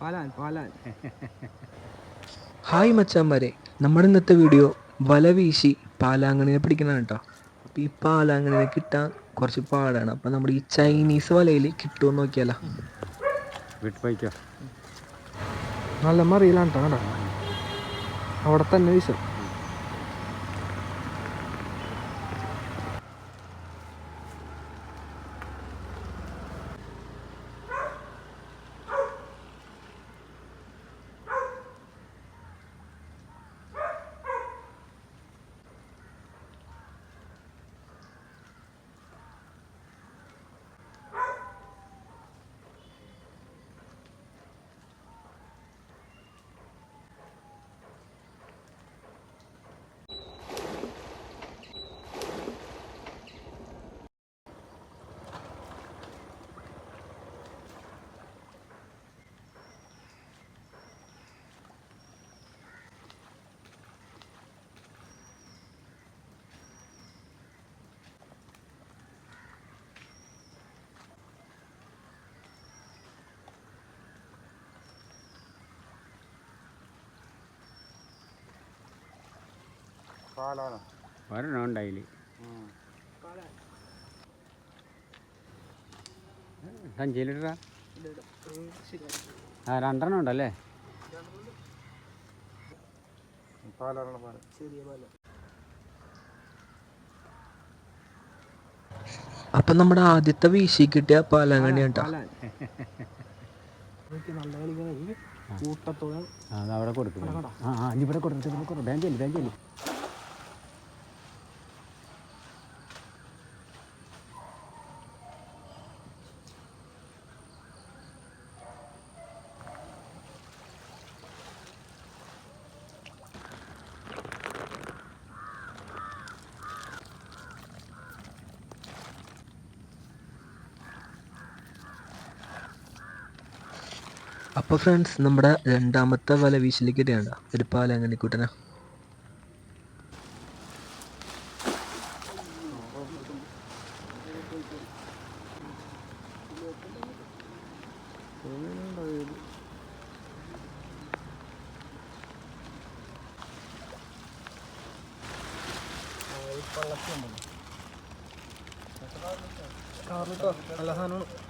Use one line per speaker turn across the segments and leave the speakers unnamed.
പാലാൻ പാലാൻ
hi മച്ചാന്മാരെ നമ്മുടെ ഇന്നത്തെ video വല വീശി പാലാങ്കണിനെ പിടിക്കുന്നതാണ് കേട്ടോ അപ്പോൾ ഈ പാലാങ്ങണിനെ കിട്ടാൻ കുറച്ച് പാടാണ്. അപ്പോൾ നമ്മുടെ ഈ ചൈനീസ് വലയിൽ കിട്ടുമെന്ന് നോക്കിയാലോ.
നല്ല മറിയിലാണ് കേട്ടോ അവിടെ തന്നെ വീശം.
ഒരെണ്ണം ഉണ്ടായിൽ സഞ്ചിയിലിട്ടാ ആ? രണ്ടെണ്ണം ഉണ്ടല്ലേ?
അപ്പം നമ്മുടെ ആദ്യത്തെ വീശി കിട്ടിയ പാലാങ്കണി കേട്ടോ
കൂട്ടത്തോടെ
കൊടുക്കും. ആ ആ ഇവിടെ കൊടുത്തു ഇവിടെ കൊടുത്തു ബാങ്ക് ചെല്ലു ബാങ്ക് ചെല്ലു
അപ്പോൾ ഫ്രണ്ട്സ് നമ്മുടെ രണ്ടാമത്തെ വല വീശിലേക്ക് കിട്ടിയാണ് ഒരു അങ്ങനെ കൂട്ടന
നല്ല സാധനമാണ്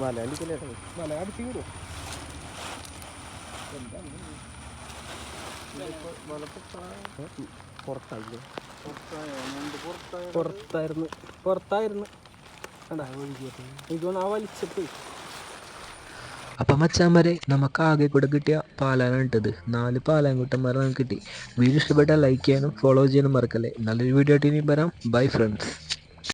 കയറും
പുറത്തായില്ലേ?
പുറത്തായിരുന്നു. പുറത്തായിരുന്നു. എനിക്ക് ആ വലിച്ചപ്പോയി
അപ്പം മച്ചാന്മാരെ നമുക്ക് ആകെ കൂടെ കിട്ടിയ പാലാണ് ഇട്ടത് നാല് പാലാങ്കുട്ടന്മാരെ നമുക്ക് കിട്ടി. വീഡിയോ ഇഷ്ടപ്പെട്ടാൽ ലൈക്ക് ചെയ്യാനും ഫോളോ ചെയ്യാനും മറക്കല്ലേ. നല്ലൊരു വീഡിയോ ആയിട്ട് ഇനി വരാം. Bye friends